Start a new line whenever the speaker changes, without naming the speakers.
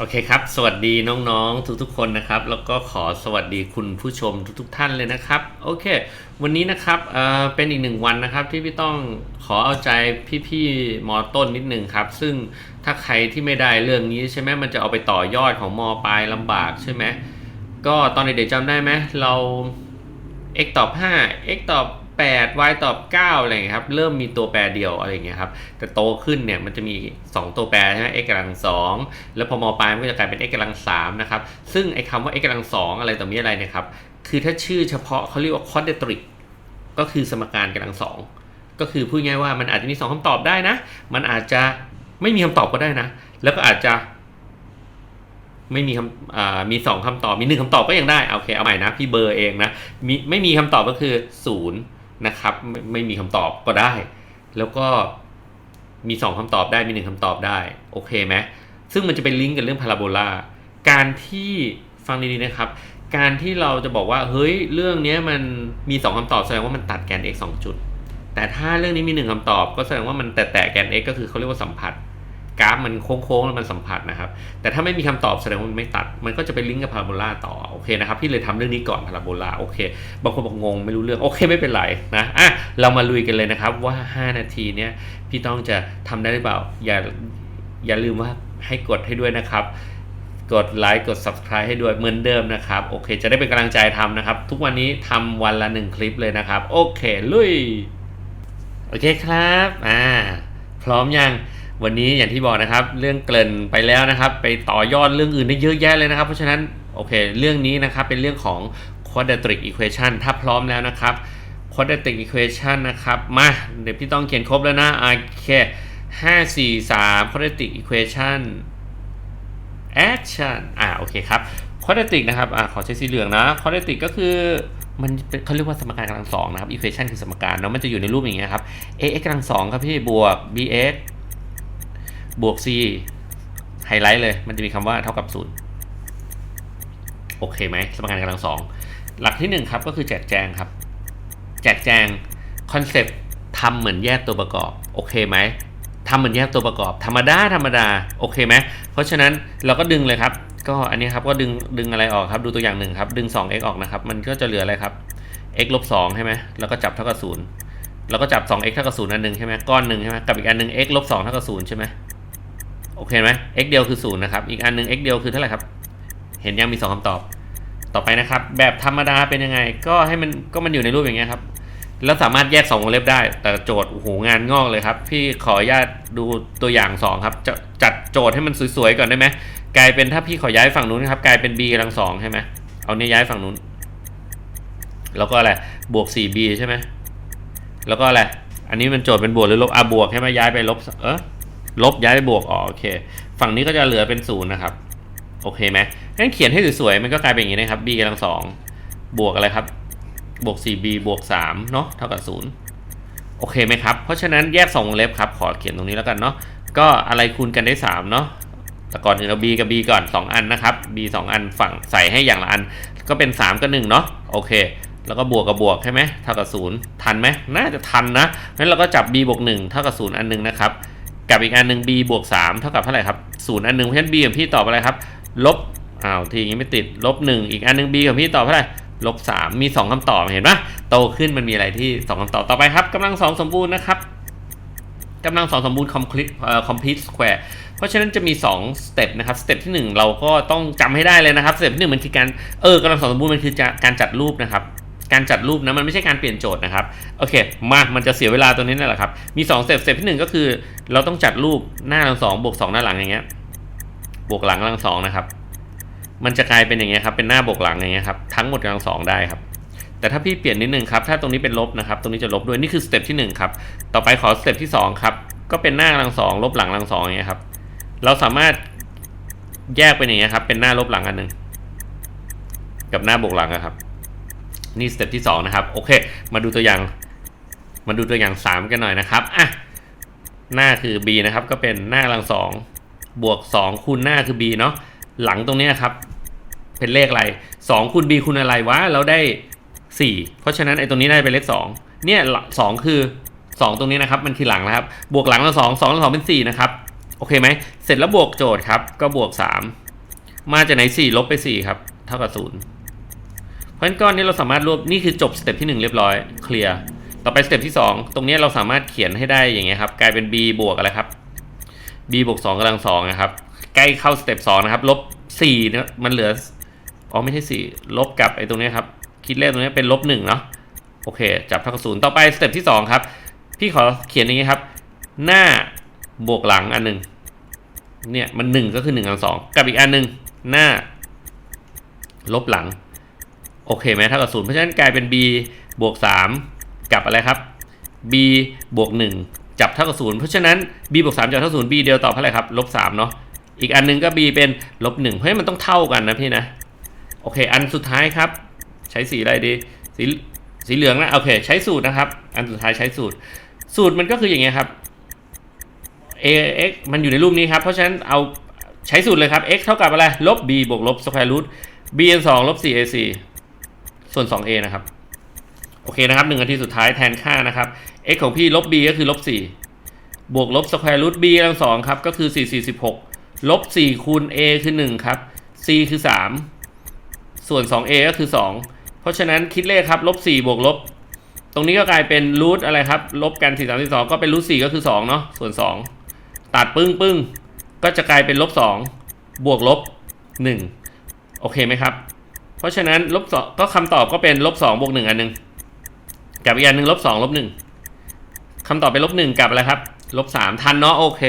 โอเคครับ สวัสดีน้องๆทุกๆคนนะครับ แล้วก็ขอสวัสดีคุณผู้ชมทุกๆท่านเลยนะครับ โอเค วันนี้นะครับเเป็นอีกหนึ่งวันนะครับที่พี่ต้องขอเอาใจพี่ๆมอต้นนิดหนึ่งครับ ซึ่งถ้าใครที่ไม่ได้เรื่องนี้ใช่ไหมมันจะเอาไปต่อยอดของมปลายลำบากใช่ไหมก็ตอนเด็กๆจำได้ไหมเรา x ตอบ5 x ตอบ 8 y ตอบ 9 อะไรอย่างเงี้ยครับ เริ่มมีตัวแปรเดียวอะไรอย่างเงี้ยครับ แต่โตขึ้นเนี่ยมันจะมี 2 ตัวแปรใช่ไหม x กำลัง2แล้วพอมปลายมันก็จะกลายเป็น x กำลัง3นะครับ ซึ่งไอ้คำว่า x กำลัง2อะไรต่อมีอะไรเนี่ยครับ คือถ้าชื่อเฉพาะเขาเรียกว่า quadratic ก็คือสมการกำลังสอง ก็คือพูดง่ายว่ามันอาจจะมี 2คำตอบได้นะ มันอาจจะไม่มีคำตอบก็ได้นะ แล้วก็อาจจะไม่มีคำมีสองคำตอบ มีหนึ่งคำตอบก็ยังได้ โอเค เอาใหม่นะ พี่เบอร์เองนะ มีไม่มีคำตอบก็คือศูนย์ นะครับไม่ไม่มีคำตอบก็ได้ แล้วก็มีสองคำตอบได้มีหนึ่งคำตอบได้ โอเคไหมซึ่งมันจะเป็นลิงก์กับเรื่องพาราโบลาการที่ฟังดีๆนะครับ การที่เราจะบอกว่าเฮ้ยเรื่องนี้มันมีสองคำตอบแสดงว่ามันตัดแกน x สองจุด แต่ถ้าเรื่องนี้มีหนึ่งคำตอบ ก็แสดงว่ามันแตะแกน x ก็คือเขาเรียกว่าสัมผัส กราฟมันโค้งๆแล้วมันสัมผัสนะครับ แต่ถ้าไม่มีคำตอบแสดงว่ามันไม่ตัด มันก็จะไปลิงก์กับพาราโบลาต่อโอเคนะครับพี่เลยทำเรื่องนี้ก่อนพาราโบลาโอเคบางคนบอกงงไม่รู้เรื่องโอเคไม่เป็นไรนะอะเรามาลุยกันเลยนะครับว่า 5 นาทีเนี้ยพี่ต้องจะทำได้หรือเปล่าอย่าอย่าลืมว่าให้กดให้ด้วยนะครับกดไลค์กด subscribe ให้ด้วยเหมือนเดิมนะครับ โอเค จะได้เป็นกำลังใจทำนะครับ ทุกวันนี้ทำวันละหนึ่งคลิปเลยนะครับ โอเค ลุย โอเคครับ อ่า พร้อมยัง วันนี้อย่างที่บอกนะครับ เรื่องเกริ่นไปแล้วนะครับ ไปต่อยอดเรื่องอื่นได้เยอะแยะเลยนะครับ เพราะฉะนั้นโอเค เรื่องนี้นะครับเป็นเรื่องของ quadratic equation ถ้าพร้อมแล้วนะครับ quadratic equation นะครับ มาเดี๋ยวพี่ต้องเขียนครบแล้วนะโอเคห้าสี่สาม quadratic equation action อ่าโอเคครับ quadratic นะครับอ่าขอใช้สีเหลืองนะ quadratic ก็คือมันเป็นเขาเรียกว่าสมการกำลังสองนะครับ equation คือสมการเนาะมันจะอยู่ในรูปอย่างเงี้ยครับ ax กำลังสองครับพี่บวก bx บวก c ไฮไลท์เลย มันจะมีคำว่าเท่ากับศูนย์โอเคไหมสมการกำลังสองหลักที่หนึ่งครับก็คือแจกแจงครับ แจกแจงคอนเซปต์ทำเหมือนแยกตัวประกอบ โอเคไหมทำเหมือนแยกตัวประกอบ ธรรมดาธรรมดาโอเคไหมเพราะฉะนั้นเราก็ดึงเลยครับ ก็อันนี้ครับก็ดึงดึงอะไรออกครับ ดูตัวอย่างหนึ่งครับดึง 2x ออกนะครับ มันก็จะเหลืออะไรครับ x ลบ2ใช่ไหมแล้วก็จับเท่ากับ0แล้วก็จับ 2x เท่ากับ0อันหนึ่งใช่ไหมก้อนหนึ่งใช่ไหมกับอีกอันหนึ่ง x ลบ2เท่ากับ0ใช่ไหม โอเคไหม x เดียวคือ0นะครับ อีกอันหนึ่ง x เดียวคือเท่าไหร่ครับ เห็นยังมี 2คำตอบ ต่อไปนะครับ แบบธรรมดาเป็นยังไง ก็ให้มันก็มันอยู่ในรูปอย่างเงี้ยครับ แล้วสามารถแยก2วงเล็บได้ แต่โจทย์โอ้โหงานงอกเลยครับ พี่ขออนุญาตดูตัวอย่าง 2 ครับ จะจัดโจทย์ให้มันสวยๆก่อนได้ไหม กลายเป็นถ้าพี่ขอย้ายฝั่งนู้นครับ กลายเป็น b กำลังสองใช่ไหมเอาเนี่ยย้ายฝั่งนู้น แล้วก็อะไร บวก 4b ใช่ไหม แล้วก็อะไร อันนี้มันโจทย์เป็นบวกหรือลบ อะบวกใช่ไหมย้ายไปลบ เออ ลบย้ายไปบวกอ๋อโอเค ฝั่งนี้ก็จะเหลือเป็นศูนย์นะครับ โอเคไหมงั้นเขียนให้สวยๆมันก็กลายเป็นอย่างนี้นะครับ b กำลังสองบวกอะไรครับ บวก 4b บวก3เนาะเท่ากับ0โอเคไหมครับ เพราะฉะนั้นแยก2วงเล็บครับขอเขียนตรงนี้แล้วกันเนาะก็อะไรคูณกันได้3เนาะแต่ก่อนอื่นเรา b กับ b ก่อน 2 อันนะครับ b 2 อันฝั่งใส่ให้อย่างละอัน ก็เป็น 3 กับ1เนาะโอเค แล้วก็บวกกับบวกใช่ไหมเท่ากับ0ทันไหมน่าจะทันนะงั้นเราก็จับ b บวก1เท่ากับ0อันนึงนะครับ กับอีกอันหนึ่ง b บวก3เท่ากับเท่าไหร่ครับ0อันหนึ่งเพราะฉะนั้น b กับพี่ตอบอะไรครับ ลบอ้าวทีนี้ไม่ติดลบ1อีกอันหนึ่ง b กับพี่ตอบเท่าไหร่ลบ3มี 2คำตอบเห็นปะโตขึ้นมันมีอะไรที่ 2คำตอบต่อไปครับกำลัง 2 สมบูรณ์นะครับกำลัง 2 สมบูรณ์ complete เอ่อ complete square เพราะฉะนั้นจะมี 2 สเต็ปนะครับ สเต็ปที่ 1 เราก็ต้องจำให้ได้เลยนะครับ สเต็ปที่ 1 มันคือการเออกำลัง 2 สมบูรณ์มันคือการจัดรูปนะครับ การจัดรูปนะมันไม่ใช่การเปลี่ยนโจทย์นะครับ โอเค มา มันจะเสียเวลาตัวนี้นั่นแหละครับ มี 2 สเต็ป สเต็ปที่ 1 ก็คือ เราต้องจัดรูปหน้ากำลังสองบวก2หน้าหลังอย่างเงี้ย บวกหลังกำลังสองนะครับ มันจะกลายเป็นอย่างเงี้ยครับ เป็นหน้าบวกหลังอย่างเงี้ยครับทั้งหมดกำลังสองได้ครับ แต่ถ้าพี่เปลี่ยนนิดนึงครับ ถ้าตรงนี้เป็นลบนะครับ ตรงนี้จะลบด้วยนี่คือสเต็ปที่หนึ่งครับ ต่อไปขอสเต็ปที่สองครับ ก็เป็นหน้ากำลังสองลบหลังกำลังสองอย่างเงี้ยครับ เราสามารถแยกเป็นอย่างเงี้ยครับ เป็นหน้าลบหลังอันหนึ่งกับหน้าบวกหลังนะครับ นี่สเต็ปที่สองนะครับ โอเค มาดูตัวอย่าง มาดูตัวอย่างสามกันหน่อยนะครับ อะ หน้าคือ b นะครับ ก็เป็นหน้ากำลังสองบวกสองคูณหน้าคือ b เนาะหลังตรงนี้ครับ เป็นเลขอะไร2คูณ b คูณอะไรวะเราได้4เพราะฉะนั้นไอ้ตรงนี้ได้เป็นเลข2เนี่ยสองคือ2ตรงนี้นะครับ มันคือหลังนะครับ บวกหลังแล้ว2 2แล้ว2เป็น4นะครับโอเคไหมเสร็จแล้วบวกโจทย์ครับ ก็บวกมาจากไหนสี่ลบไปสี่ครับเท่ากับศูนย์เพราะฉะนั้นก้อนนี้เราสามารถรวบนี่คือจบสเต็ปที่หนึ่งเรียบร้อยเคลียร์ ต่อไปสเต็ปที่สองตรงนี้เราสามารถเขียนให้ได้อย่างเงี้ยครับ กลายเป็น b บวกอะไรครับ b บวกสองกำลังสองนะครับ ใกล้เข้าสเต็ปสองนะครับ ลบสี่นะมันเหลือ อ๋อไม่ใช่สี่ลบกับไอ้ตรงนี้ครับ คิดเลขตรงนี้เป็นลบหนึ่งเนาะ โอเค จับเท่ากับศูนย์ต่อไปสเต็ปที่สองครับ พี่ขอเขียนอย่างงี้ครับ หน้าบวกหลังอันหนึ่งเนี่ยมันหนึ่งก็คือหนึ่งกำลังสองกับอีกอันหนึ่งหน้า ลบหลัง โอเคไหมเท่ากับศูนย์เพราะฉะนั้นกลายเป็น b บวกสาม กับอะไรครับ b บวกหนึ่งจับเท่ากับศูนย์เพราะฉะนั้น b บวกสามจับเท่าศูนย์ b เดียวตอบเท่าไหร่ครับลบสามเนาะอีกอันหนึงก็ b เป็นลบหนึ่งเพราะฉะนั้นมันต้องเท่ากันนะพี่นะโอเค อันสุดท้ายครับ ใช้สีอะไรดีสีสีเหลืองนะโอเค ใช้สูตรนะครับ อันสุดท้ายใช้สูตร สูตรมันก็คืออย่างเงี้ยครับ a x มันอยู่ในรูปนี้ครับ เพราะฉะนั้นเอาใช้สูตรเลยครับ x เท่ากับอะไรลบ b บวกลบ square root b n 2ลบ 4 ac ส่วน 2a นะครับ โอเคนะครับหนึ่งนาทีสุดท้ายแทนค่านะครับ x ของพี่ลบ b ก็คือลบ4บวกลบ square root b กำลังสองครับก็คือ4 4 6ลบ4คูณ a คือ 1 ครับ c คือ 3 ส่วน 2a ก็คือ 2 เพราะฉะนั้นคิดเลขครับลบ4บวกลบ ตรงนี้ก็กลายเป็นรูทอะไรครับ ลบกัน 4 3 2ก็เป็นรูท4ก็คือ 2 เนาะส่วน 2 ตัดปึ้งปึ้งก็จะกลายเป็นลบ 2 บวกลบ 1 โอเคไหมครับ เพราะฉะนั้นลบสองก็คำตอบก็เป็นลบสองบวกหนึ่งอันหนึ่ง กับอีกอันหนึ่งลบสองลบหนึ่งคำตอบเป็นลบหนึ่งกับอะไรครับ ลบสามทันเนาะโอเค